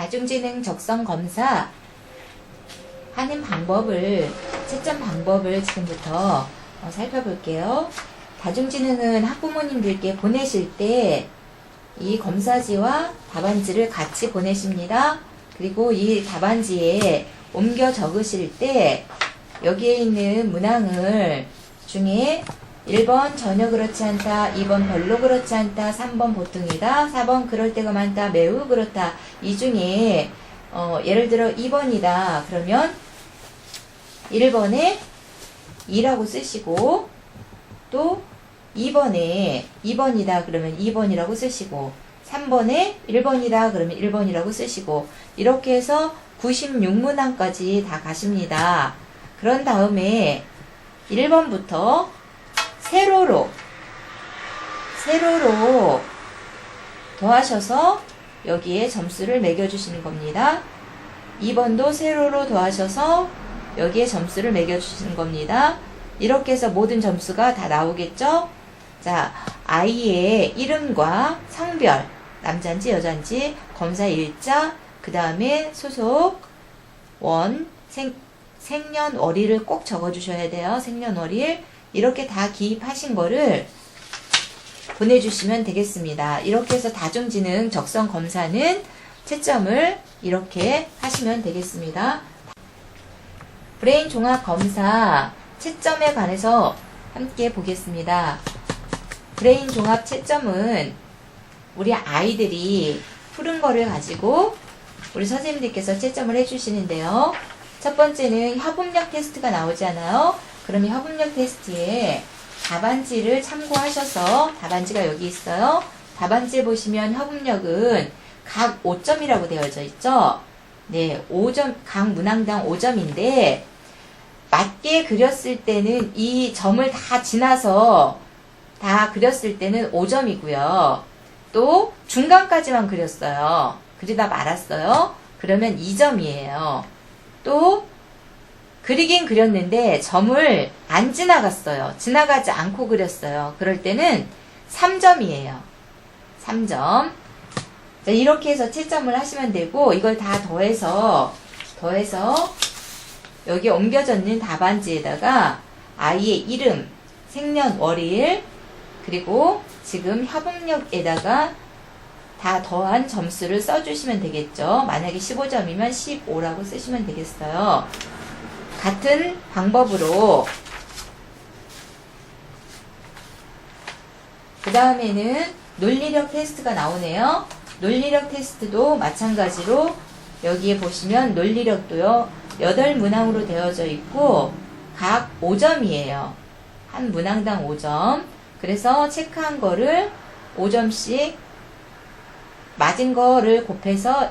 다중지능 적성 검사 하는 방법을, 채점 방법을 지금부터 어, 살펴볼게요. 다중지능은 학부모님들께 보내실 때 이 검사지와 답안지를 같이 보내십니다. 그리고 이 답안지에 옮겨 적으실 때 여기에 있는 문항을 중에 1번 전혀 그렇지 않다, 2번 별로 그렇지 않다, 3번 보통이다, 4번 그럴 때가 많다, 매우 그렇다. 이 중에 어, 예를 들어 2번이다. 그러면 1번에 2라고 쓰시고 또 2번에 2번이다 그러면 2번이라고 쓰시고 3번에 1번이다 그러면 1번이라고 쓰시고 이렇게 해서 96문항까지 다 가십니다. 그런 다음에 1번부터 세로로 세로로 더하셔서 여기에 점수를 매겨주시는 겁니다. 2번도 세로로 더하셔서 여기에 점수를 매겨주시는 겁니다. 이렇게 해서 모든 점수가 다 나오겠죠? 자, 아이의 이름과 성별, 남자인지 여자인지, 검사 일자, 그 다음에 소속, 원, 생, 생년월일을 꼭 적어주셔야 돼요. 생년월일. 이렇게 다 기입하신 거를 보내주시면 되겠습니다. 이렇게 해서 다중지능 적성 검사는 채점을 이렇게 하시면 되겠습니다. 브레인 종합 검사 채점에 관해서 함께 보겠습니다. 브레인 종합 채점은 우리 아이들이 푸른 거를 가지고 우리 선생님들께서 채점을 해주시는데요. 첫 번째는 협업력 테스트가 나오잖아요. 그러면 협업력 테스트에 답안지를 참고하셔서 답안지가 여기 있어요. 답안지에 보시면 협업력은 각 5점이라고 되어져 있죠. 네, 5점, 각 문항당 5점인데 맞게 그렸을 때는 이 점을 다 지나서 다 그렸을 때는 5점이고요. 또 중간까지만 그렸어요. 그리다 말았어요. 그러면 2점이에요. 또 그리긴 그렸는데 점을 안 지나갔어요. 지나가지 않고 그렸어요. 그럴 때는 3점이에요. 3점. 자, 이렇게 해서 채점을 하시면 되고 이걸 다 더해서 더해서 여기 옮겨졌는 답안지에다가 아이의 이름, 생년월일, 그리고 지금 협업력에다가 다 더한 점수를 써주시면 되겠죠. 만약에 15점이면 15라고 쓰시면 되겠어요. 같은 방법으로 그 다음에는 논리력 테스트가 나오네요. 논리력 테스트도 마찬가지로 여기에 보시면 논리력도요. 8문항으로 되어져 있고 각 5점이에요. 한 문항당 5점. 그래서 체크한 거를 5점씩 맞은 거를 곱해서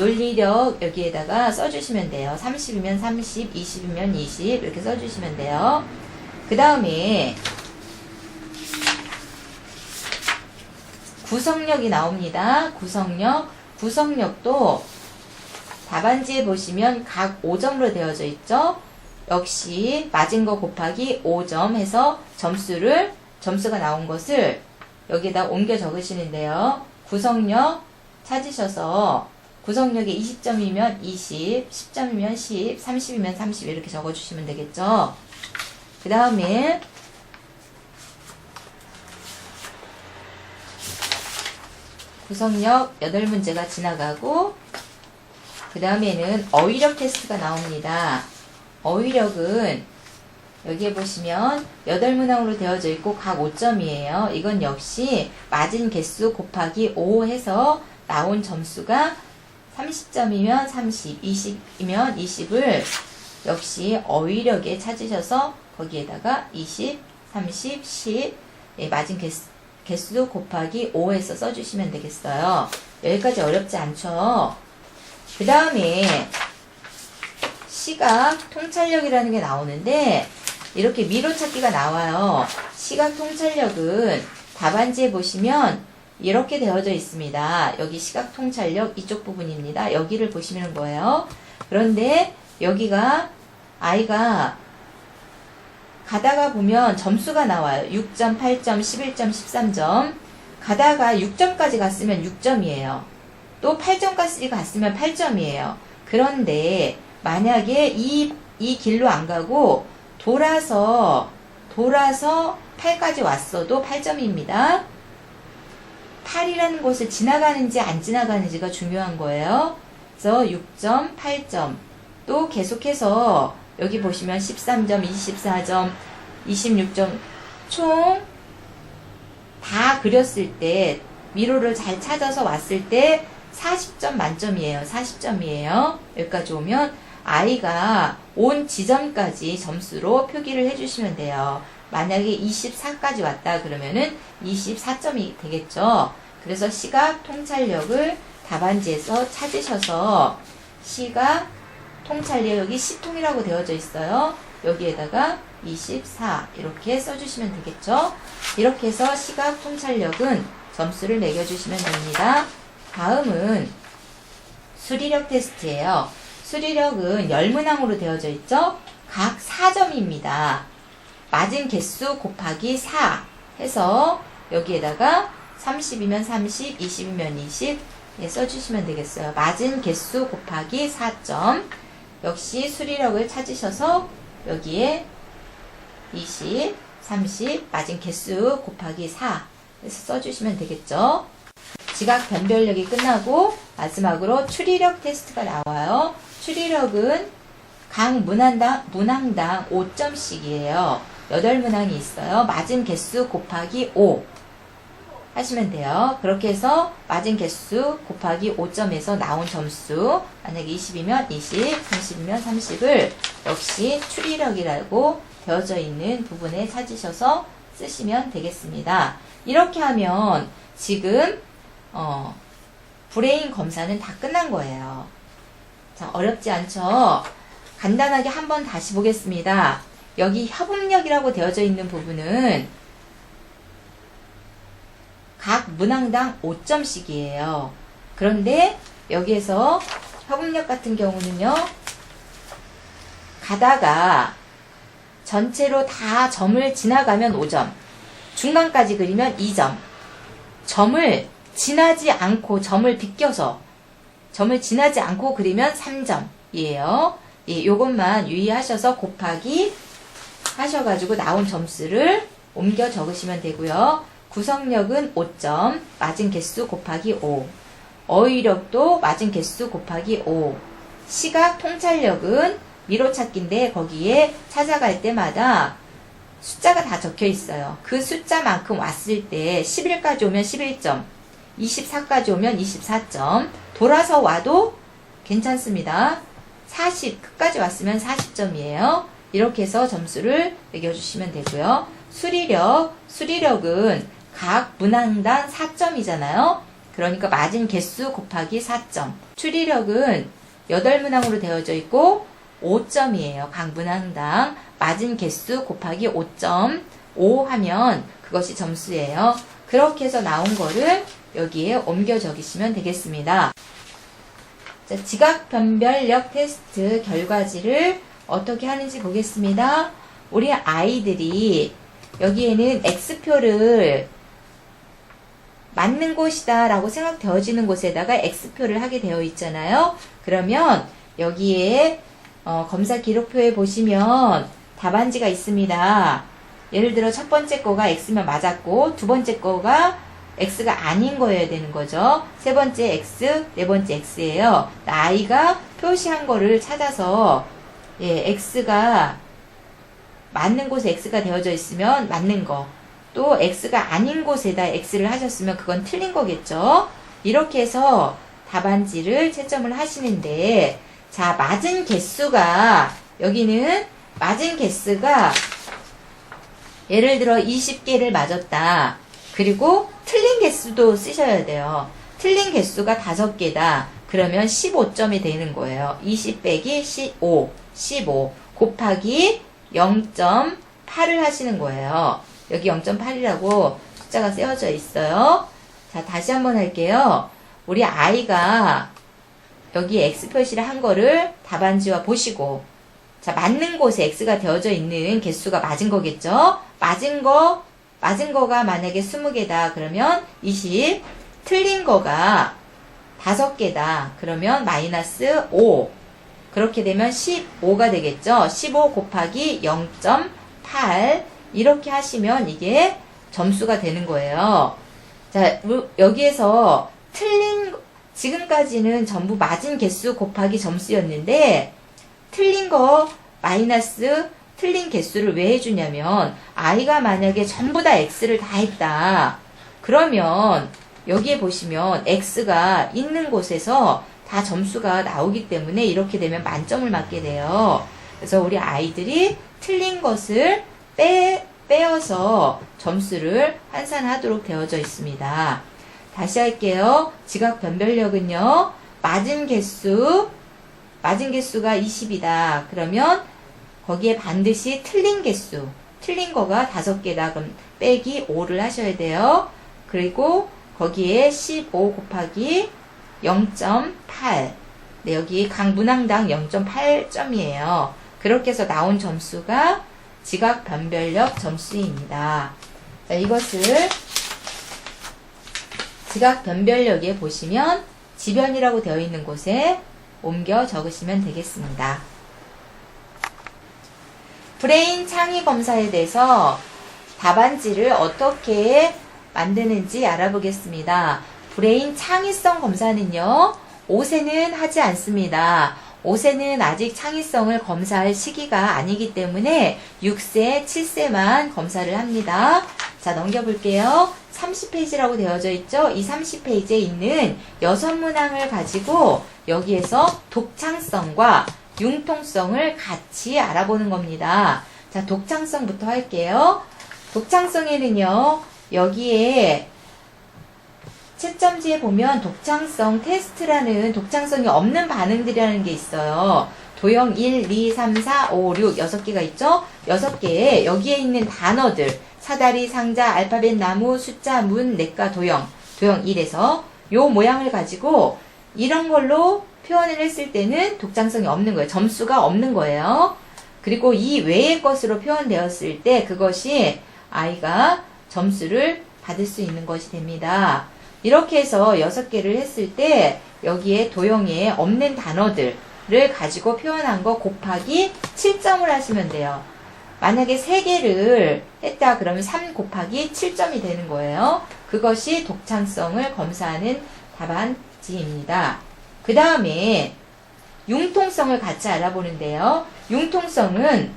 논리력 여기에다가 써주시면 돼요. 30이면 30, 20이면 20 이렇게 써주시면 돼요. 그 다음에 구성력이 나옵니다. 구성력. 구성력도 답안지에 보시면 각 5점으로 되어져 있죠. 역시 맞은 거 곱하기 5점 해서 점수를 점수가 나온 것을 여기에다 옮겨 적으시는데요. 구성력 찾으셔서 구성력이 20점이면 20, 10점이면 10, 30이면 30 이렇게 적어주시면 되겠죠. 그 다음에 구성력 8문제가 지나가고 그 다음에는 어휘력 테스트가 나옵니다. 어휘력은 여기에 보시면 8문항으로 되어져 있고 각 5점이에요. 이건 역시 맞은 개수 곱하기 5 해서 나온 점수가 30점이면 30, 20이면 20을 역시 어휘력에 찾으셔서 거기에다가 20, 30, 10 예, 맞은 개수, 개수 곱하기 5해서 써주시면 되겠어요. 여기까지 어렵지 않죠? 그 다음에 시각 통찰력이라는 게 나오는데 이렇게 미로 찾기가 나와요. 시각 통찰력은 답안지에 보시면 이렇게 되어져 있습니다. 여기 시각 통찰력 이쪽 부분입니다. 여기를 보시면 거예요. 그런데 여기가 아이가 가다가 보면 점수가 나와요. 6점, 8점, 11점, 13점. 가다가 6점까지 갔으면 6점이에요. 또 8점까지 갔으면 8점이에요. 그런데 만약에 이, 이 길로 안 가고 돌아서 돌아서 8까지 왔어도 8점입니다. 8이라는 곳을 지나가는지 안 지나가는지가 중요한 거예요. 그래서 6점, 8점. 또 계속해서 여기 보시면 13점, 24점, 26점 총 다 그렸을 때 미로를 잘 찾아서 왔을 때 40점 만점이에요. 40점이에요. 여기까지 오면 아이가 온 지점까지 점수로 표기를 해주시면 돼요. 만약에 24까지 왔다 그러면은 24점이 되겠죠. 그래서 시각 통찰력을 답안지에서 찾으셔서 시각 통찰력 여기 시통이라고 되어져 있어요. 여기에다가 24 이렇게 써주시면 되겠죠. 이렇게 해서 시각 통찰력은 점수를 매겨주시면 됩니다. 다음은 수리력 테스트예요. 수리력은 열문항으로 되어져 있죠. 각 4점입니다. 맞은 개수 곱하기 4 해서 여기에다가 30이면 30, 20이면 20 예, 써주시면 되겠어요. 맞은 개수 곱하기 4점 역시 수리력을 찾으셔서 여기에 20, 30 맞은 개수 곱하기 4 해서 써주시면 되겠죠. 지각 변별력이 끝나고 마지막으로 추리력 테스트가 나와요. 추리력은 각 문항당, 문항당 5점씩이에요. 8문항이 있어요. 맞은 개수 곱하기 5 하시면 돼요. 그렇게 해서 맞은 개수 곱하기 5점에서 나온 점수 만약에 20이면 20, 30이면 30을 역시 추리력이라고 되어져 있는 부분에 찾으셔서 쓰시면 되겠습니다. 이렇게 하면 지금 어, 브레인 검사는 다 끝난 거예요. 자, 어렵지 않죠? 간단하게 한번 다시 보겠습니다. 여기 협응력이라고 되어져 있는 부분은 각 문항당 5점씩이에요. 그런데 여기에서 협응력 같은 경우는요, 가다가 전체로 다 점을 지나가면 5점, 중간까지 그리면 2점, 점을 지나지 않고 점을 비껴서 점을 지나지 않고 그리면 3점이에요. 예, 요것만 유의하셔서 곱하기 하셔가지고 나온 점수를 옮겨 적으시면 되고요. 구성력은 5점, 맞은 개수 곱하기 5. 어휘력도 맞은 개수 곱하기 5. 시각 통찰력은 미로 찾기인데 거기에 찾아갈 때마다 숫자가 다 적혀 있어요. 그 숫자만큼 왔을 때 11까지 오면 11점, 24까지 오면 24점, 돌아서 와도 괜찮습니다. 40, 끝까지 왔으면 40점이에요. 이렇게 해서 점수를 매겨주시면 되고요. 수리력, 수리력은 각 문항당 4점이잖아요. 그러니까 맞은 개수 곱하기 4점. 추리력은 8문항으로 되어져 있고 5점이에요. 각 문항당 맞은 개수 곱하기 5점. 5 하면 그것이 점수예요. 그렇게 해서 나온 거를 여기에 옮겨 적이시면 되겠습니다. 자, 지각 변별력 테스트 결과지를 어떻게 하는지 보겠습니다. 우리 아이들이 여기에는 X표를 맞는 곳이다 라고 생각되어지는 곳에다가 X표를 하게 되어 있잖아요. 그러면 여기에 어, 검사 기록표에 보시면 답안지가 있습니다. 예를 들어 첫 번째 거가 X면 맞았고 두 번째 거가 X가 아닌 거여야 되는 거죠. 세 번째 X, 네 번째 X예요. 아이가 표시한 거를 찾아서 예, X가 맞는 곳에 X가 되어져 있으면 맞는 거. 또 X가 아닌 곳에다 X를 하셨으면 그건 틀린 거겠죠. 이렇게 해서 답안지를 채점을 하시는데 자, 맞은 개수가 여기는 맞은 개수가 예를 들어 20개를 맞았다. 그리고 틀린 개수도 쓰셔야 돼요. 틀린 개수가 5개다. 그러면 15점이 되는 거예요. 20 빼기 15, 15 곱하기 0.8을 하시는 거예요. 여기 0.8이라고 숫자가 쓰여져 있어요. 자, 다시 한번 할게요. 우리 아이가 여기 X 표시를 한 거를 답안지와 보시고 자, 맞는 곳에 X가 되어져 있는 개수가 맞은 거겠죠? 맞은 거, 맞은 거가 만약에 20개다. 그러면 20. 틀린 거가 다섯 개다. 그러면 마이너스 5. 그렇게 되면 15가 되겠죠. 15 곱하기 0.8 이렇게 하시면 이게 점수가 되는 거예요. 자, 루- 여기에서 틀린 지금까지는 전부 맞은 개수 곱하기 점수였는데 틀린 거 마이너스 틀린 개수를 왜 해주냐면 아이가 만약에 전부 다 x를 다 했다. 그러면 여기에 보시면 x가 있는 곳에서 다 점수가 나오기 때문에 이렇게 되면 만점을 맞게 돼요. 그래서 우리 아이들이 틀린 것을 빼, 빼어서 점수를 환산하도록 되어져 있습니다. 다시 할게요. 지각 변별력은요. 맞은 개수, 맞은 개수가 20이다. 그러면 거기에 반드시 틀린 개수, 틀린 거가 다섯 개다. 그럼 빼기 5를 하셔야 돼요. 그리고 거기에 15 곱하기 0.8. 네, 여기 각 문항당 0.8점이에요. 그렇게 해서 나온 점수가 지각 변별력 점수입니다. 자, 이것을 지각 변별력에 보시면 지변이라고 되어 있는 곳에 옮겨 적으시면 되겠습니다. 브레인 창의 검사에 대해서 답안지를 어떻게 만드는지 알아보겠습니다. 브레인 창의성 검사는요, 5세는 하지 않습니다. 5세는 아직 창의성을 검사할 시기가 아니기 때문에 6세, 7세만 검사를 합니다. 자, 넘겨볼게요. 30페이지라고 되어져 있죠? 이 30페이지에 있는 여섯 문항을 가지고 여기에서 독창성과 융통성을 같이 알아보는 겁니다. 자, 독창성부터 할게요. 독창성에는요, 여기에 채점지에 보면 독창성 테스트라는 독창성이 없는 반응들이라는 게 있어요. 도형 1, 2, 3, 4, 5, 6, 6개가 있죠? 6개에 여기에 있는 단어들, 사다리, 상자, 알파벳, 나무, 숫자, 문, 내과, 도형, 도형 1에서 요 모양을 가지고 이런 걸로 표현을 했을 때는 독창성이 없는 거예요. 점수가 없는 거예요. 그리고 이 외의 것으로 표현되었을 때 그것이 아이가 점수를 받을 수 있는 것이 됩니다. 이렇게 해서 여섯 개를 했을 때 여기에 도형에 없는 단어들을 가지고 표현한 거 곱하기 7점을 하시면 돼요. 만약에 세개를 했다 그러면 3 곱하기 7점이 되는 거예요. 그것이 독창성을 검사하는 답안지입니다. 그 다음에 융통성을 같이 알아보는데요. 융통성은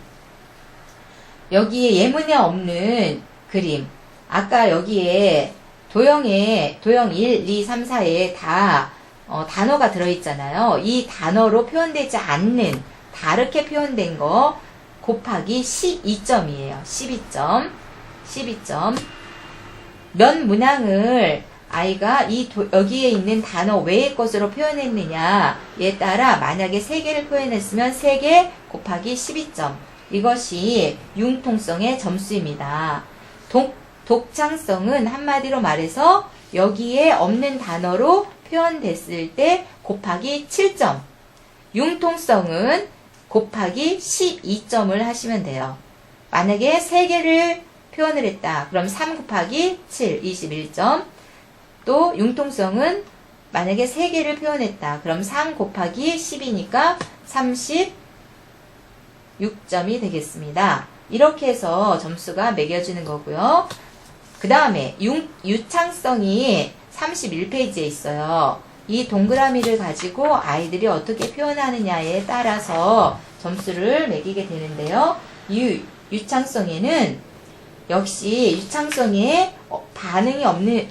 여기에 예문에 없는 그림. 아까 여기에 도형에, 도형 1, 2, 3, 4에 다 어, 단어가 들어있잖아요. 이 단어로 표현되지 않는 다르게 표현된 거 곱하기 12점이에요. 12점. 12점. 몇 문항을 아이가 이 도- 여기에 있는 단어 외의 것으로 표현했느냐에 따라 만약에 3개를 표현했으면 3개 곱하기 12점. 이것이 융통성의 점수입니다. 독, 독창성은 한마디로 말해서 여기에 없는 단어로 표현됐을 때 곱하기 7점. 융통성은 곱하기 12점을 하시면 돼요. 만약에 3개를 표현을 했다. 그럼 3 곱하기 7, 21점. 또 융통성은 만약에 3개를 표현했다. 그럼 3 곱하기 10이니까 36점이 되겠습니다. 이렇게 해서 점수가 매겨지는 거고요. 그 다음에 유창성이 31페이지에 있어요. 이 동그라미를 가지고 아이들이 어떻게 표현하느냐에 따라서 점수를 매기게 되는데요. 이 유창성에는 역시 유창성에 어, 반응이 없는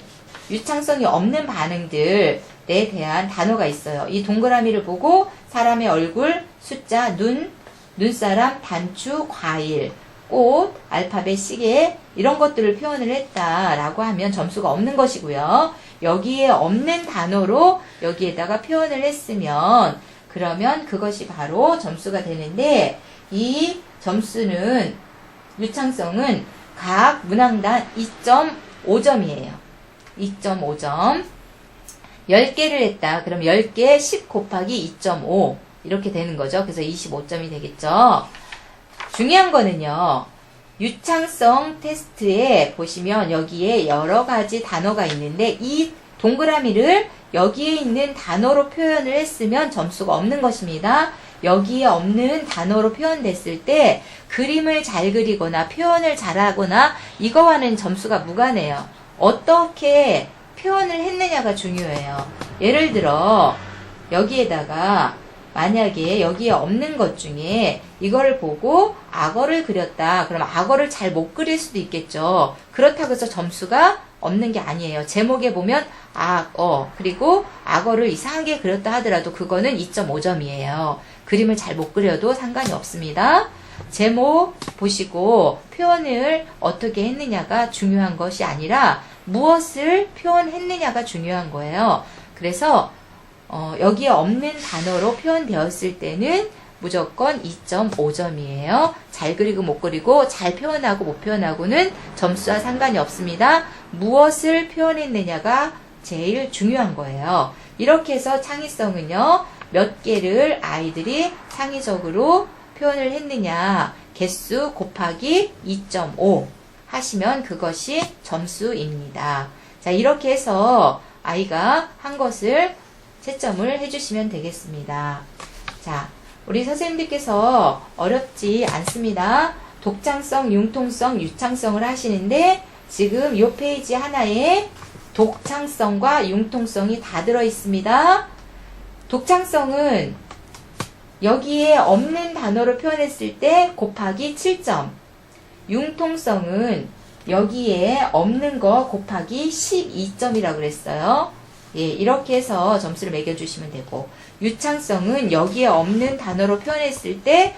유창성이 없는 반응들에 대한 단어가 있어요. 이 동그라미를 보고 사람의 얼굴, 숫자, 눈, 눈사람, 단추, 과일, 꽃, 알파벳, 시계 이런 것들을 표현을 했다라고 하면 점수가 없는 것이고요. 여기에 없는 단어로 여기에다가 표현을 했으면 그러면 그것이 바로 점수가 되는데 이 점수는 유창성은 각 문항당 2.5점이에요. 2.5점. 10개를 했다. 그럼 10개 10 곱하기 2.5 이렇게 되는 거죠. 그래서 25점이 되겠죠. 중요한 거는요. 유창성 테스트에 보시면 여기에 여러 가지 단어가 있는데 이 동그라미를 여기에 있는 단어로 표현을 했으면 점수가 없는 것입니다. 여기에 없는 단어로 표현됐을 때 그림을 잘 그리거나 표현을 잘하거나 이거와는 점수가 무관해요. 어떻게 표현을 했느냐가 중요해요. 예를 들어 여기에다가 만약에 여기에 없는 것 중에 이거를 보고 악어를 그렸다. 그럼 악어를 잘 못 그릴 수도 있겠죠. 그렇다고 해서 점수가 없는 게 아니에요. 제목에 보면 악어 그리고 악어를 이상하게 그렸다 하더라도 그거는 2.5점이에요. 그림을 잘 못 그려도 상관이 없습니다. 제목 보시고 표현을 어떻게 했느냐가 중요한 것이 아니라 무엇을 표현했느냐가 중요한 거예요. 그래서 어, 여기에 없는 단어로 표현되었을 때는 무조건 2.5점이에요. 잘 그리고 못 그리고 잘 표현하고 못 표현하고는 점수와 상관이 없습니다. 무엇을 표현했느냐가 제일 중요한 거예요. 이렇게 해서 창의성은요, 몇 개를 아이들이 창의적으로 표현을 했느냐, 개수 곱하기 2.5 하시면 그것이 점수입니다. 자, 이렇게 해서 아이가 한 것을 채점을 해주시면 되겠습니다. 자, 우리 선생님들께서 어렵지 않습니다. 독창성, 융통성, 유창성을 하시는데 지금 이 페이지 하나에 독창성과 융통성이 다 들어 있습니다. 독창성은 여기에 없는 단어로 표현했을 때 곱하기 7점. 융통성은 여기에 없는 거 곱하기 12점이라고 그랬어요. 예, 이렇게 해서 점수를 매겨주시면 되고, 유창성은 여기에 없는 단어로 표현했을 때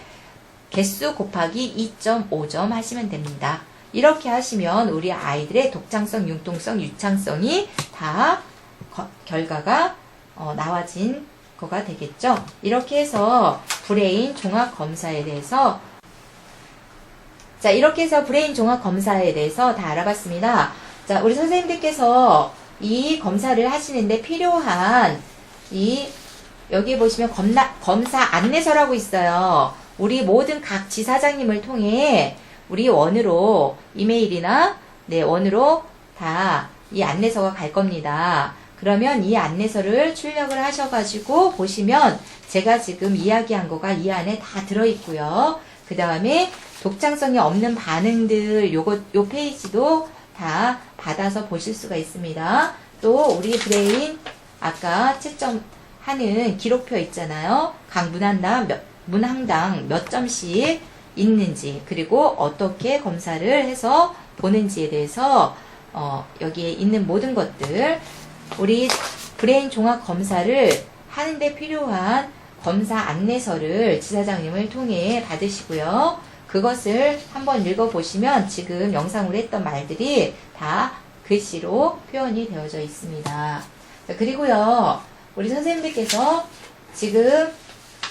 개수 곱하기 2.5점 하시면 됩니다. 이렇게 하시면 우리 아이들의 독창성, 융통성, 유창성이 다 거- 결과가 어, 나와진 거가 되겠죠. 이렇게 해서 브레인 종합 검사에 대해서 자, 이렇게 해서 브레인 종합 검사에 대해서 다 알아봤습니다. 자, 우리 선생님들께서 이 검사를 하시는데 필요한 이 여기 보시면 검나, 검사 안내서라고 있어요. 우리 모든 각 지사장님을 통해 우리 원으로 이메일이나 네, 원으로 다 이 안내서가 갈 겁니다. 그러면 이 안내서를 출력을 하셔가지고 보시면 제가 지금 이야기한 거가 이 안에 다 들어있고요. 그 다음에 독창성이 없는 반응들 요거 요 페이지도 다 받아서 보실 수가 있습니다. 또 우리 브레인 아까 채점하는 기록표 있잖아요. 각 문항당 몇, 문항당 몇 점씩 있는지 그리고 어떻게 검사를 해서 보는지에 대해서 어, 여기에 있는 모든 것들 우리 브레인 종합 검사를 하는데 필요한 검사 안내서를 지사장님을 통해 받으시고요. 그것을 한번 읽어보시면 지금 영상으로 했던 말들이 다 글씨로 표현이 되어져 있습니다. 자, 그리고요, 우리 선생님들께서 지금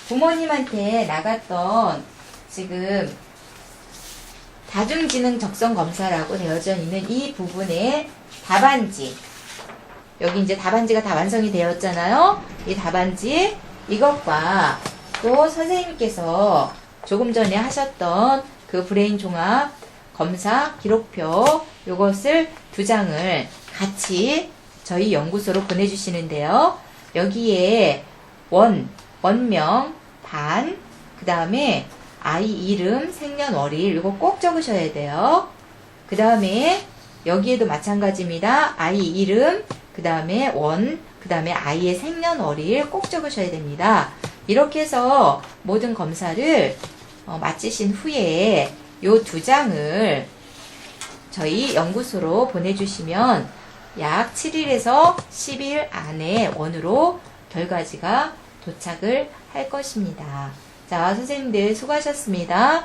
부모님한테 나갔던 지금 다중지능 적성 검사라고 되어져 있는 이 부분에 답안지, 여기 이제 답안지가 다 완성이 되었잖아요. 이 답안지 이것과 또 선생님께서 조금 전에 하셨던 그 브레인 종합 검사 기록표 요것을 두 장을 같이 저희 연구소로 보내주시는데요. 여기에 원, 원명, 반, 그 다음에 아이 이름, 생년월일 이거 꼭 적으셔야 돼요. 그 다음에 여기에도 마찬가지입니다. 아이 이름, 그 다음에 원, 그 다음에 아이의 생년월일 꼭 적으셔야 됩니다. 이렇게 해서 모든 검사를 어, 마치신 후에 요 두 장을 저희 연구소로 보내주시면 약 7일에서 10일 안에 원으로 결과지가 도착을 할 것입니다. 자, 선생님들 수고하셨습니다.